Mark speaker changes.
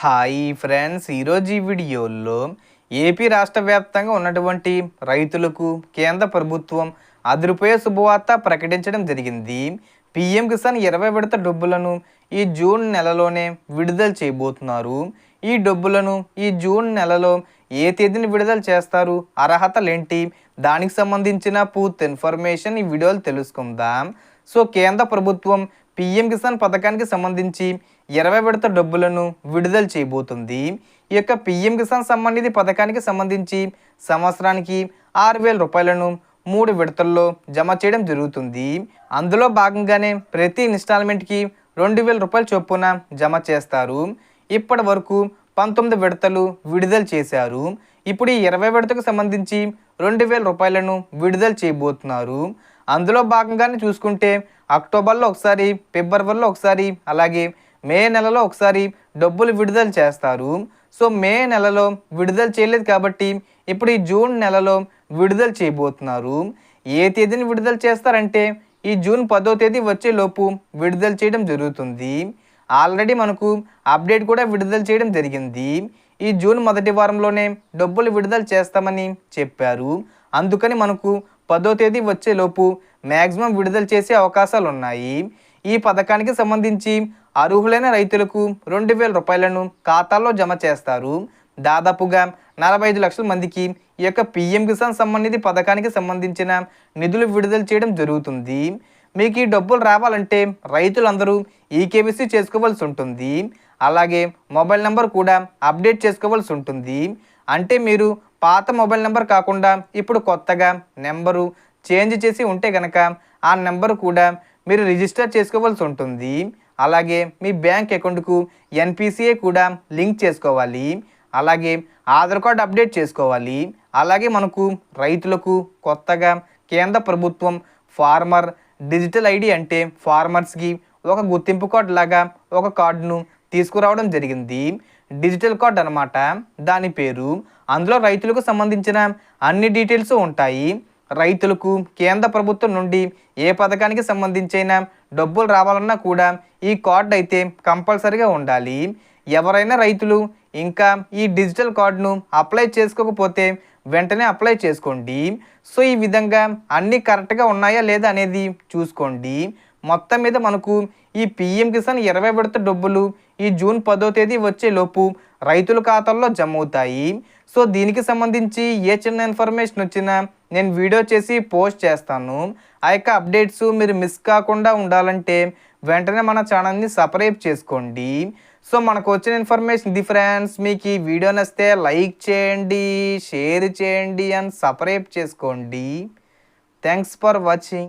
Speaker 1: Hi friends ఈరోజు ఈ వీడియోలో ఏపీ రాష్ట్ర వ్యాప్తంగా ఉన్నటువంటి రైతులకు కేంద్ర ప్రభుత్వం అదిరిపోయే శుభవార్త ప్రకటించడం జరిగింది. పిఎం కిసాన్ ఇరవై విడత డబ్బులను ఈ జూన్ నెలలోనే విడుదల చేయబోతున్నారు. ఈ డబ్బులను ఈ జూన్ నెలలో ఏ తేదీని విడుదల చేస్తారు అర్హతలేంటి దానికి సంబంధించిన పూర్తి ఇన్ఫర్మేషన్ ఈ వీడియోలు తెలుసుకుందాం. సో కేంద్ర ప్రభుత్వం పిఎం కిసాన్ పథకానికి సంబంధించి ఇరవై విడత డబ్బులను విడుదల చేయబోతుంది. ఈ యొక్క పిఎం కిసాన్ సంబంధిత పథకానికి సంబంధించి సంవత్సరానికి ఆరు వేల రూపాయలను మూడు విడతల్లో జమ చేయడం జరుగుతుంది. అందులో భాగంగానే ప్రతి ఇన్స్టాల్మెంట్కి రెండు వేల రూపాయల చొప్పున జమ చేస్తారు. ఇప్పటి వరకు పంతొమ్మిది విడతలు విడుదల చేశారు. ఇప్పుడు ఈ ఇరవై విడతకు సంబంధించి రెండు వేల రూపాయలను విడుదల చేయబోతున్నారు. అందులో భాగంగానే చూసుకుంటే అక్టోబర్లో ఒకసారి ఫిబ్రవరిలో ఒకసారి అలాగే మే నెలలో ఒకసారి డబ్బులు విడుదల చేస్తారు. సో మే నెలలో విడుదల చేయలేదు కాబట్టి ఇప్పుడు ఈ జూన్ నెలలో విడుదల చేయబోతున్నారు. ఏ తేదీని విడుదల చేస్తారంటే ఈ జూన్ పదో తేదీ వచ్చేలోపు విడుదల చేయడం జరుగుతుంది. ఆల్రెడీ మనకు అప్డేట్ కూడా విడుదల చేయడం జరిగింది. ఈ జూన్ మొదటి వారంలోనే డబ్బులు విడుదల చేస్తామని చెప్పారు. అందుకని మనకు పదో తేదీ వచ్చేలోపు మ్యాక్సిమం విడుదల చేసే అవకాశాలు ఉన్నాయి ఈ పథకానికి సంబంధించి అర్హులైన రైతులకు రెండు వేల రూపాయలను ఖాతాల్లో జమ చేస్తారు. దాదాపుగా నలభై ఐదు లక్షల మందికి ఈ యొక్క పిఎం కిసాన్ సంబంధిత పథకానికి సంబంధించిన నిధులు విడుదల చేయడం జరుగుతుంది. మీకు ఈ డబ్బులు రావాలంటే రైతులందరూ ఈకేబీసీ చేసుకోవాల్సి ఉంటుంది. అలాగే మొబైల్ నెంబర్ కూడా అప్డేట్ చేసుకోవాల్సి ఉంటుంది. అంటే మీరు పాత మొబైల్ నెంబర్ కాకుండా ఇప్పుడు కొత్తగా నెంబరు చేంజ్ చేసి ఉంటే కనుక ఆ నెంబర్ కూడా మీరు రిజిస్టర్ చేసుకోవాల్సి ఉంటుంది. అలాగే మీ బ్యాంక్ అకౌంట్కు ఎన్పిసిఏ కూడా లింక్ చేసుకోవాలి. అలాగే ఆధార్ కార్డ్ అప్డేట్ చేసుకోవాలి. అలాగే మనకు రైతులకు కొత్తగా కేంద్ర ప్రభుత్వం ఫార్మర్ డిజిటల్ ఐడి అంటే ఫార్మర్స్కి ఒక గుర్తింపు కార్డు లాగా ఒక కార్డును తీసుకురావడం జరిగింది. డిజిటల్ కార్డ్ అనమాట దాని పేరు అందులో రైతులకు సంబంధించిన అన్ని డీటెయిల్స్ ఉంటాయి. రైతులకు కేంద్ర ప్రభుత్వం నుండి ఏ పథకానికి సంబంధించిన డబ్బులు రావాలన్నా కూడా ఈ కార్డు అయితే కంపల్సరీగా ఉండాలి. ఎవరైనా రైతులు ఇంకా ఈ డిజిటల్ కార్డును అప్లై చేసుకోకపోతే వెంటనే అప్లై చేసుకోండి. సో ఈ విధంగా అన్నీ కరెక్ట్గా ఉన్నాయా లేదా అనేది చూసుకోండి. మొత్తం మీద మనకు ఈ పిఎం కిసాన్ ఇరవై విడత డబ్బులు ఈ జూన్ పదో తేదీ వచ్చేలోపు రైతుల ఖాతాల్లో జమ అవుతాయి సో దీనికి సంబంధించి ఏ చిన్న ఇన్ఫర్మేషన్ వచ్చినా నేను వీడియో చేసి పోస్ట్ చేస్తాను. ఆ యొక్క అప్డేట్స్ మీరు మిస్ కాకుండా ఉండాలంటే వెంటనే మన ఛానల్ని సబ్స్క్రైబ్ చేసుకోండి. సో మనకు వచ్చిన ఇన్ఫర్మేషన్ ఇది ఫ్రెండ్స్ మీకు ఈ వీడియో నచ్చితే లైక్ చేయండి షేర్ చేయండి అండ్ సబ్స్క్రైబ్ చేసుకోండి. Thanks for watching.